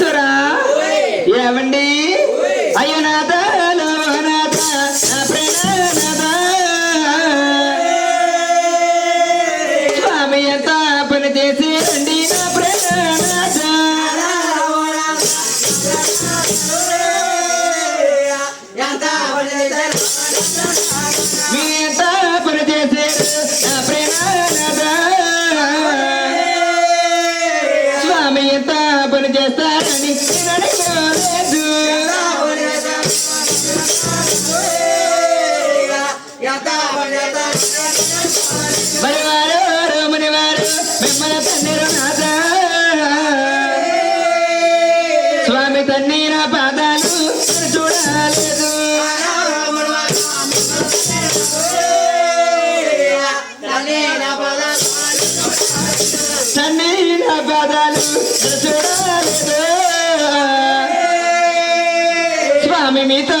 తెలుసురా ఏమండి? అయ్యనాథ స్వామి తన్ని పాదాలు చూడలేదు. తన్ని పాదాలు చూడలేదు. స్వామి మీతో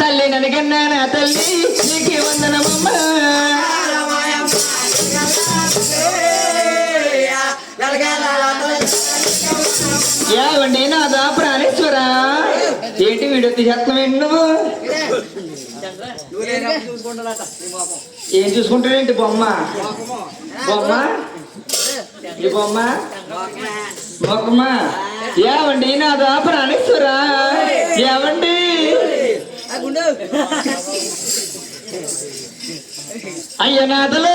తల్లి నడిగన్నా నా తల్లి నీకే వందనమమ్మా ఏమండి నాదా వీడియో తీసేస్తున్నావేంటి నువ్వు? ఏం చూసుకుంటావేంటి బొమ్మ? బొమ్మ? ఈ బొమ్మ? మొక్కమ్మ ఏమండి నా ప్రాణేశ్వరా ఏమండి? అయ్యనాథలో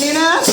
Nina?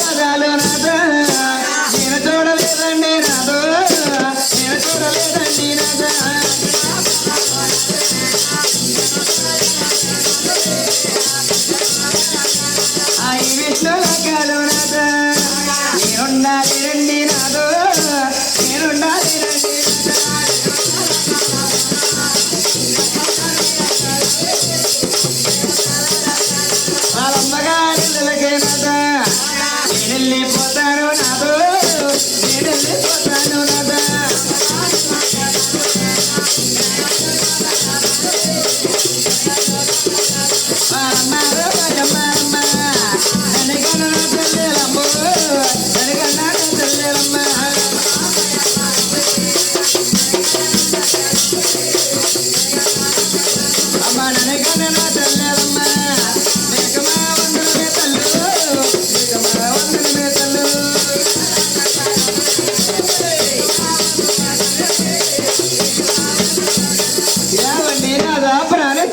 no, no, no.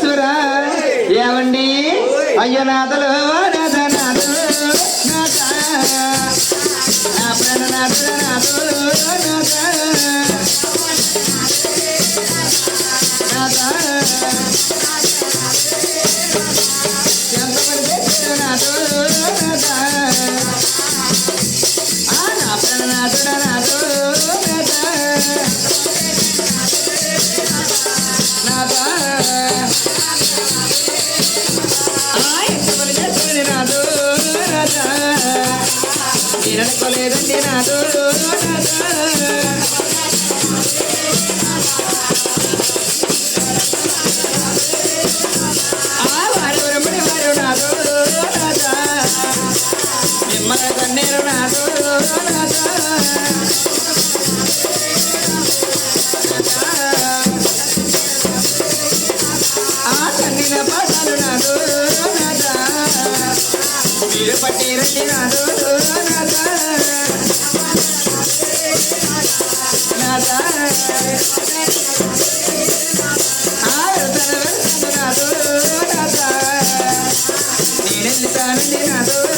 ఈశ్వరా ఏమండి? అయ్యనాథలు నాథనాథులు నాథ ప్రాణనాథులు నాథులు నాథ నేననుకోలేదండి నాతో ఆ వారు రమ్మని నాతో మిమ్మల్ని కన్నీరు Cardenador.